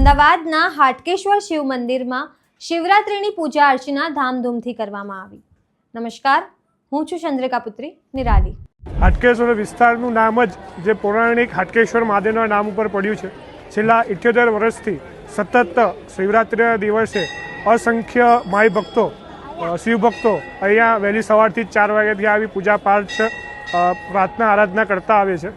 અમદાવાદના હાટકેશ્વર શિવ મંદિરમાં શિવરાત્રિની પૂજા અર્ચના ધામધૂમથી કરવામાં આવી. નમસ્કાર, હું છું ચંદ્રિકા પુત્રી, નિરાલી. હાટકેશ્વર વિસ્તારનું નામ જ જે પૌરાણિક હાટકેશ્વર મહાદેવના નામ ઉપર પડ્યું છે. છેલ્લા ઇઠ્યોતેર વર્ષથી સતત શિવરાત્રિના દિવસે અસંખ્ય માય ભક્તો શિવભક્તો અહીંયા વહેલી સવારથી ચાર વાગ્યાથી આવી પૂજા પાઠ પ્રાર્થના, આરાધના કરતા આવે છે.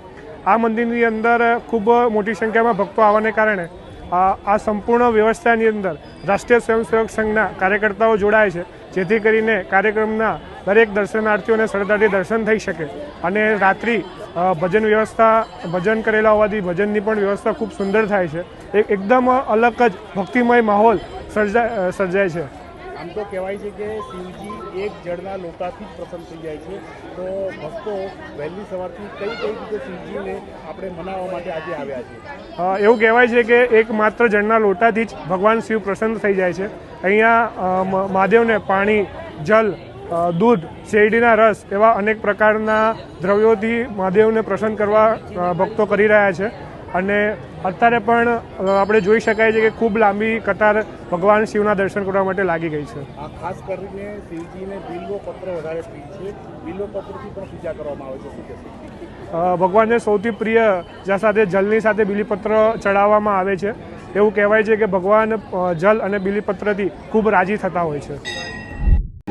આ મંદિરની અંદર ખૂબ મોટી સંખ્યામાં ભક્તો આવવાને કારણે આ સંપૂર્ણ વ્યવસ્થાની અંદર રાષ્ટ્રીય સ્વયંસેવક સંઘના કાર્યકર્તાઓ જોડાય છે, જેથી કરીને કાર્યક્રમના દરેક દર્શનાર્થીઓને સરળતાથી દર્શન થઈ શકે. અને રાત્રિ ભજન વ્યવસ્થા, ભજન કરેલા હોવાથી ભજનની પણ વ્યવસ્થા ખૂબ સુંદર થાય છે. એક એકદમ અલગ જ ભક્તિમય માહોલ સર્જા સર્જાય છે. આમ તો કહેવાય છે કે શિવજી એક જળના લોટાથી જ પ્રસન્ન થઈ જાય છે. તો ભક્તો વહેલી સવારથી કઈ કઈ રીતે શિવજીને આપણે મનાવવા માટે આજે આવ્યા છે? એવું કહેવાય છે કે એક માત્ર જળના લોટાથી જ ભગવાન શિવ પ્રસન્ન થઈ જાય છે. અહીંયા મહાદેવને પાણી, જલ દૂધ, શેરડીના રસ એવા અનેક પ્રકારના દ્રવ્યોથી મહાદેવને પ્રસન્ન કરવા ભક્તો કરી રહ્યા છે. અને અત્યારે પણ આપણે જોઈ શકાય છે કે ખૂબ લાંબી કતાર ભગવાન શિવના દર્શન કરવા માટે લાગી ગઈ છે. આ ખાસ કરીને શિવજીને બિલ્વો પત્ર વધારે પ્રિય છે. બિલ્વો પત્રથી પણ પૂજા કરવામાં આવે છે. ભગવાનને સૌથી પ્રિય જ્યાં સાથે જલની સાથે બિલીપત્ર ચડાવવામાં આવે છે એવું કહેવાય છે કે ભગવાન જલ અને બિલીપત્રથી ખૂબ રાજી થતા હોય છે.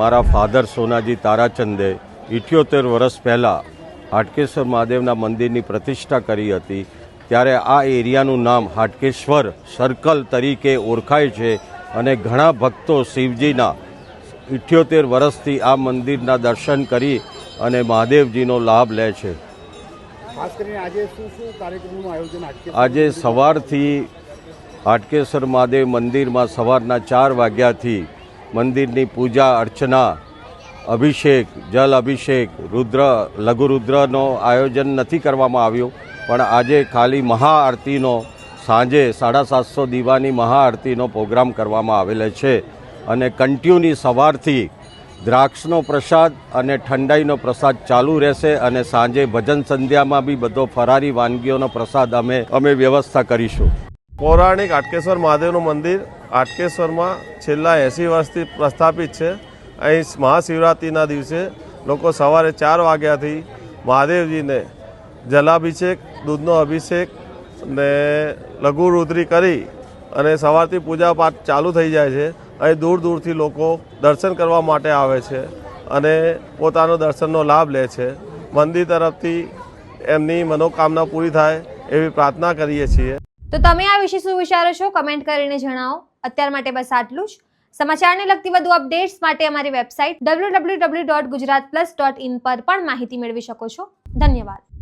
મારા ફાધર સોનાજી તારાચંદે ઇઠ્યોતેર વર્ષ પહેલાં હાટકેશ્વર મહાદેવના મંદિરની પ્રતિષ્ઠા કરી હતી. ત્યારે આ એરિયાનું નામ હાટકેશ્વર સર્કલ તરીકે ઓળખાય છે અને ઘણા ભક્તો શિવજીના ઇઠ્યોતેર વર્ષથી આ મંદિરના દર્શન કરી અને મહાદેવજીનો લાભ લે છે. આજે સવારથી હાટકેશ્વર મહાદેવ મંદિરમાં સવારના ચાર વાગ્યાથી મંદિરની પૂજા અર્ચના અભિષેક જલ અભિષેક રુદ્ર લઘુરુદ્રનો આયોજન નથી કરવામાં આવ્યું. પણ આજે ખાલી મહાઆરતીનો સાંજે સાડા સાતસો દીવાની મહાઆરતીનો પ્રોગ્રામ કરવામાં આવેલો છે અને કન્ટિન્યુની સવારથી દ્રાક્ષનો પ્રસાદ અને ઠંડાઈનો પ્રસાદ ચાલુ રહેશે અને સાંજે ભજન સંધ્યામાં બી બધો ફરારી વાનગીઓનો પ્રસાદ અમે અમે વ્યવસ્થા કરીશું. પૌરાણિક આટકેશ્વર મહાદેવનું મંદિર આટકેશ્વરમાં છેલ્લા એંસી વર્ષથી પ્રસ્થાપિત છે. અહીં મહાશિવરાત્રિના દિવસે લોકો સવારે ચાર વાગ્યાથી મહાદેવજીને જલાભિષેક, દૂધનો અભિષેક ને લઘુરુદ્રી કરી અને સવારથી પૂજા પાઠ ચાલુ થઈ જાય છે. અહીં દૂર દૂરથી લોકો દર્શન કરવા માટે આવે છે અને પોતાનો દર્શનનો લાભ લે છે. મંદિર તરફથી એમની મનોકામના પૂરી થાય એવી પ્રાર્થના કરીએ છીએ. તો તમે આ વિશે શું વિચારો છો? કમેન્ટ કરીને જણાવો. અત્યાર માટે બસ આટલું જ. સમાચારને લગતી વધુ અપડેટ્સ માટે અમારી વેબસાઇટ ડબલ્યુ પર પણ માહિતી મેળવી શકો છો. ધન્યવાદ.